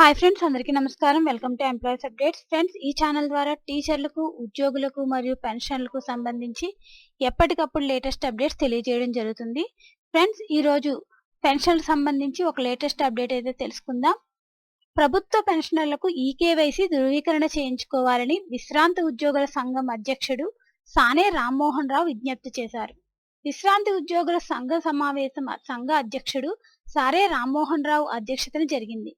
Hi friends అందరికీ నమస్కారం. Welcome to employees updates friends ఈ ఛానల్ ద్వారా టీచర్లకు ఉద్యోగులకు మరియు పెన్షన్లకు సంబంధించి ఎప్పటికప్పుడు లేటెస్ట్ అప్డేట్స్ తెలియజేయడం జరుగుతుంది. ఫ్రెండ్స్ ఈరోజు పెన్షన్లకు సంబంధించి ఒక లేటెస్ట్ అప్డేట్ అయితే తెలుసుకుందాం. ప్రభుత్వ పెన్షనర్లకు ఈకేవైసీ ధృవీకరణ చేయించుకోవాలని విశ్రాంతి ఉద్యోగుల సంఘం అధ్యక్షుడు సానే రామ్మోహన్ రావు విజ్ఞప్తి చేశారు. విశ్రాంతి ఉద్యోగుల సంఘ సమావేశం సంఘ అధ్యక్షుడు సారే రామ్మోహన్ రావు అధ్యక్షతన జరిగింది.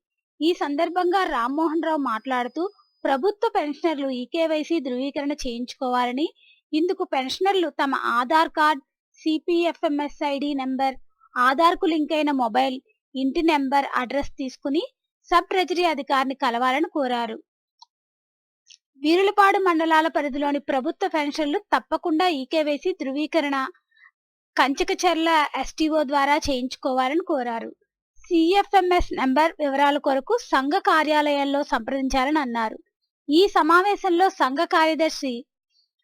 ఈ సందర్భంగా రామ్మోహన్ రావు మాట్లాడుతూ ప్రభుత్వ పెన్షనర్లు ఈకేవైసీ ధృవీకరణ చేయించుకోవాలని ఇందుకు పెన్షనర్లు తమ Aadhaar card CPFMS ID number ఆధార్కు లింక్ అయిన మొబైల్ ఇంటి నెంబర్ అడ్రస్ తీసుకుని సబ్ ట్రెజరీ అధికారిని కలవాలని కోరారు. వీరులపాడు మండలాల పరిధిలోని ప్రభుత్వ పెన్షన్లు తప్పకుండా ఈకేవైసీ ధృవీకరణ కంచకచర్ల ఎస్టీఓ ద్వారా చేయించుకోవాలని కోరారు. సిఎఫ్ఎంఎస్ నెంబర్ వివరాల కొరకు సంఘ కార్యాలయాల్లో సంప్రదించాలని అన్నారు. ఈ సమావేశంలో సంఘ కార్యదర్శి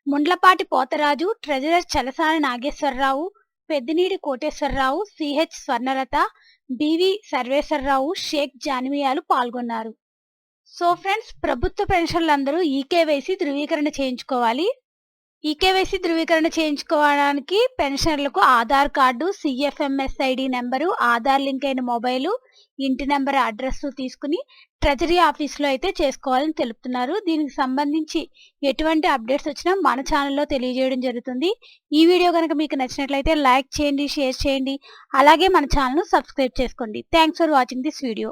Mundlapati Potharaju treasurer Chalasani Nageswararao Peddineedi Koteswararao CH Swarnalatha BV Sarveswararao Sheikh జాన్వియాలు పాల్గొన్నారు. సో ఫ్రెండ్స్ ప్రభుత్వ పెన్షన్లందరూ ఈకేవైసీ ధృవీకరణ చేయించుకోవాలి. ఈకేవైసీ ధృవీకరణ చేయించుకోవడానికి పెన్షనర్లకు Aadhaar card CFMS ID number Aadhaar link అయిన మొబైలు ఇంటి నెంబర్ అడ్రస్ తీసుకుని ట్రెజరీ ఆఫీస్లో అయితే చేసుకోవాలని తెలుపుతున్నారు. దీనికి సంబంధించి ఎటువంటి అప్డేట్స్ వచ్చినా మన ఛానల్లో తెలియజేయడం జరుగుతుంది. ఈ వీడియో కనుక మీకు నచ్చినట్లయితే లైక్ చేయండి షేర్ చేయండి. అలాగే మన ఛానల్ను సబ్స్క్రైబ్ చేసుకోండి. Thanks for watching this video.